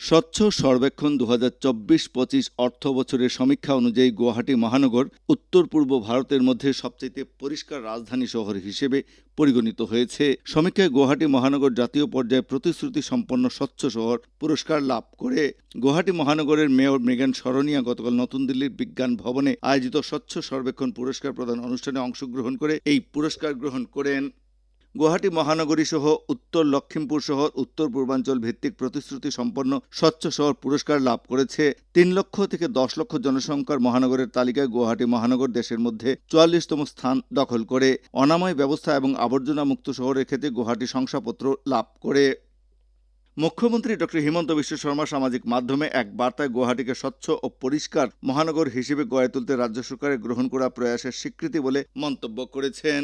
স্বচ্ছ সর্বেক্ষণ দু হাজার চব্বিশ পঁচিশ অর্থ বছরের সমীক্ষা অনুযায়ী গুয়াহাটি মহানগর উত্তর পূর্ব ভারতের মধ্যে সবচেয়ে পরিষ্কার রাজধানী শহর হিসেবে পরিগণিত হয়েছে। সমীক্ষায় গুয়াহাটি মহানগর জাতীয় পর্যায়ে প্রতিশ্রুতি সম্পন্ন স্বচ্ছ শহর পুরস্কার লাভ করে। গুয়াহাটি মহানগরের মেয়র মৃগান সরনিয়া গতকাল নতুন দিল্লির বিজ্ঞান ভবনে আয়োজিত স্বচ্ছ সর্বেক্ষণ পুরস্কার প্রদান অনুষ্ঠানে অংশগ্রহণ করে এই পুরস্কার গ্রহণ করেন। গুয়াহাটি মহানগরী সহ উত্তর লক্ষিমপুর শহর উত্তর পূর্বাঞ্চল ভিত্তিক প্রতিশ্রুতি সম্পন্ন স্বচ্ছ শহর পুরস্কার লাভ করেছে তিন লক্ষ থেকে দশ লক্ষ জনসংখ্যার মহানগরের তালিকায় গুয়াহাটি মহানগর দেশের মধ্যে চুয়াল্লিশতম স্থান দখল করে অনাময় ব্যবস্থা এবং আবর্জনা মুক্ত শহরের ক্ষেত্রে গুয়াহাটি শংসাপত্র লাভ করে। মুখ্যমন্ত্রী ডক্টর হিমন্ত বিশ্ব শর্মা সামাজিক মাধ্যমে এক বার্তায় গুয়াহাটিকে স্বচ্ছ ও পরিষ্কার মহানগর হিসেবে গড়ে তুলতে রাজ্য সরকারের গ্রহণ করা প্রয়াসের স্বীকৃতি বলে মন্তব্য করেছেন।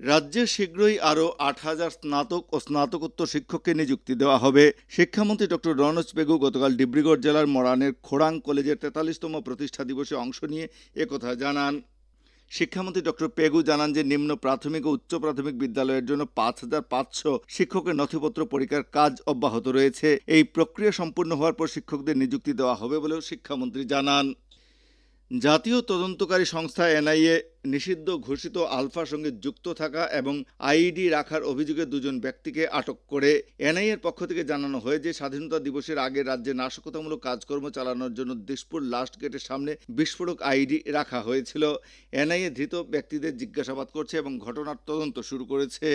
রাজ্যে শীঘ্রই আরও আট হাজার স্নাতক ও স্নাতকোত্তর শিক্ষককে নিযুক্তি দেওয়া হবে। শিক্ষামন্ত্রী ডক্টর রনজ পেগু গতকাল ডিব্রুগড় জেলার মরানের খোড়াং কলেজের তেতাল্লিশতম প্রতিষ্ঠা দিবসে অংশ নিয়ে একথা জানান। শিক্ষামন্ত্রী ডক্টর পেগু জানান যে, নিম্ন প্রাথমিক ও উচ্চ প্রাথমিক বিদ্যালয়ের জন্য পাঁচ হাজার পাঁচশো শিক্ষকের নথিপত্র পরীক্ষার কাজ অব্যাহত রয়েছে। এই প্রক্রিয়া সম্পূর্ণ হওয়ার পর শিক্ষকদের নিযুক্তি দেওয়া হবে বলেও শিক্ষামন্ত্রী জানান। জাতীয় তদন্তকারী সংস্থা এনআইএ নিষিদ্ধ ঘোষিত আলফার সঙ্গে যুক্ত থাকা এবং আইডি রাখার অভিযোগে দুজন ব্যক্তিকে আটক করে এনআইএর পক্ষ থেকে জানানো হয় যে স্বাধীনতা দিবসের আগে রাজ্যে নাশকতামূলক কাজকর্ম চালানোর জন্য দিসপুর লাস্ট গেটের সামনে বিস্ফোরক আইডি রাখা হয়েছিল। এনআইএ ধৃত ব্যক্তিদের জিজ্ঞাসাবাদ করছে এবং ঘটনার তদন্ত শুরু করেছে।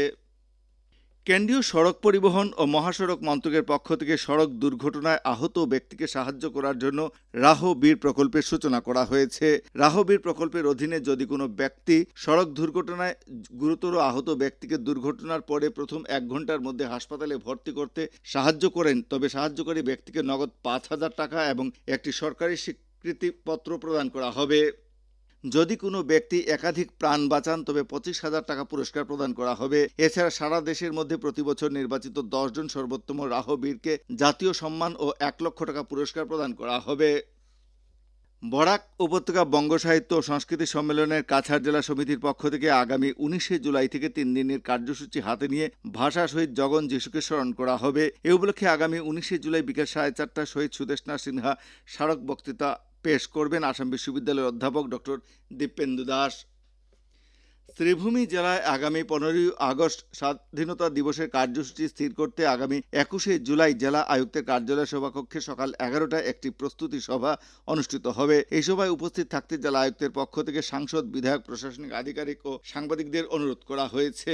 কেন্দ্রীয় সড়ক পরিবহন ও মহাসড়ক মন্ত্রকের পক্ষ থেকে সড়ক দুর্ঘটনায় আহত ব্যক্তিকে সাহায্য করার জন্য রাহ বীর প্রকল্পের সূচনা করা হয়েছে। রাহ বীর প্রকল্পের অধীনে যদি কোনো ব্যক্তি সড়ক দুর্ঘটনায় গুরুতর আহত ব্যক্তিকে দুর্ঘটনার পরে প্রথম এক ঘণ্টার মধ্যে হাসপাতালে ভর্তি করতে সাহায্য করেন, তবে সাহায্যকারী ব্যক্তিকে নগদ পাঁচ হাজার টাকা এবং একটি সরকারি স্বীকৃতিপত্র প্রদান করা হবে। যদি কোনো ব্যক্তি একাধিক প্রাণ বাঁচান, তবে পঁচিশ হাজার টাকা পুরস্কার প্রদান করা হবে। এছাড়া সারা দেশের মধ্যে প্রতি বছর নির্বাচিত দশজন সর্বোত্তম রাহবীরকে জাতীয় সম্মান ও এক লক্ষ টাকা পুরস্কার প্রদান করা হবে। বরাক উপত্যকা বঙ্গ সাহিত্য ও সংস্কৃতি সম্মেলনের কাছাড় জেলা সমিতির পক্ষ থেকে আগামী উনিশে জুলাই থেকে তিন দিনের কার্যসূচি হাতে নিয়ে ভাষা শহীদ জগন যিশুকে স্মরণ করা হবে। এ উপলক্ষে আগামী উনিশে জুলাই বিকেল সাড়ে চারটা শহীদ সুদেশনা সিনহা স্মারক বক্তৃতা পেশ করবেন আসাম বিশ্ববিদ্যালয়ের অধ্যাপক ডক্টর দীপেন্দু দাস। শ্রীভূমি জেলায় আগামী পনেরোই আগস্ট স্বাধীনতা দিবসের কার্যসূচি স্থির করতে আগামী একুশে জুলাই জেলা আয়ুক্তের কার্যালয় সভাকক্ষে সকাল এগারোটায় একটি প্রস্তুতি সভা অনুষ্ঠিত হবে। এই সভায় উপস্থিত থাকতে জেলা আয়ুক্তের পক্ষ থেকে সাংসদ, বিধায়ক, প্রশাসনিক আধিকারিক ও সাংবাদিকদের অনুরোধ করা হয়েছে।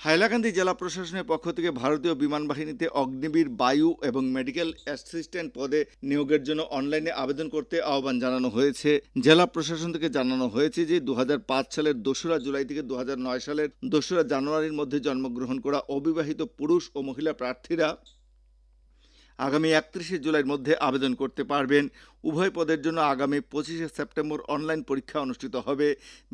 হাইলাকান্দি জেলা প্রশাসনের পক্ষ থেকে ভারতীয় বিমান বাহিনীতে অগ্নিবীর, বায়ু এবং মেডিকেল অ্যাসিস্ট্যান্ট পদে নিয়োগের জন্য অনলাইনে আবেদন করতে আহ্বান জানানো হয়েছে। জেলা প্রশাসন থেকে জানানো হয়েছে যে দু হাজার পাঁচ সালের দোসরা জুলাই থেকে দু হাজার নয় সালের দোসরা জানুয়ারির মধ্যে জন্মগ্রহণ করা অবিবাহিত পুরুষ ও মহিলা প্রার্থীরা আগামী একত্রিশে জুলাইয়ের মধ্যে আবেদন করতে পারবেন। উভয় পদের জন্য আগামী পঁচিশে সেপ্টেম্বর অনলাইন পরীক্ষা অনুষ্ঠিত হবে।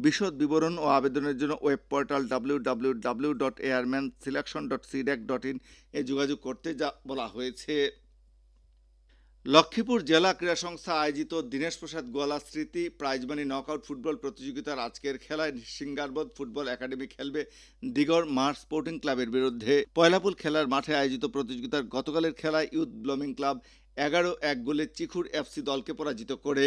বিশদ বিবরণ ও আবেদনের জন্য web portal W W W dot airman selection dot CDAC dot in এ যোগাযোগ করতে যা বলা হয়েছে। লক্ষ্মীপুর জেলা ক্রীড়া সংস্থা আয়োজিত দীনেশ প্রসাদ গোয়ালা স্মৃতি প্রাইজমানি নকআউট ফুটবল প্রতিযোগিতার আজকের খেলায় সিঙ্গারবোধ ফুটবল একাডেমি খেলবে দিগড় মার্স স্পোর্টিং ক্লাবের বিরুদ্ধে। পয়লাপুল খেলার মাঠে আয়োজিত প্রতিযোগিতার গতকালের খেলায় ইউথ ব্লমিং ক্লাব এগারো এক গোলে চিখুর এফসি দলকে পরাজিত করে।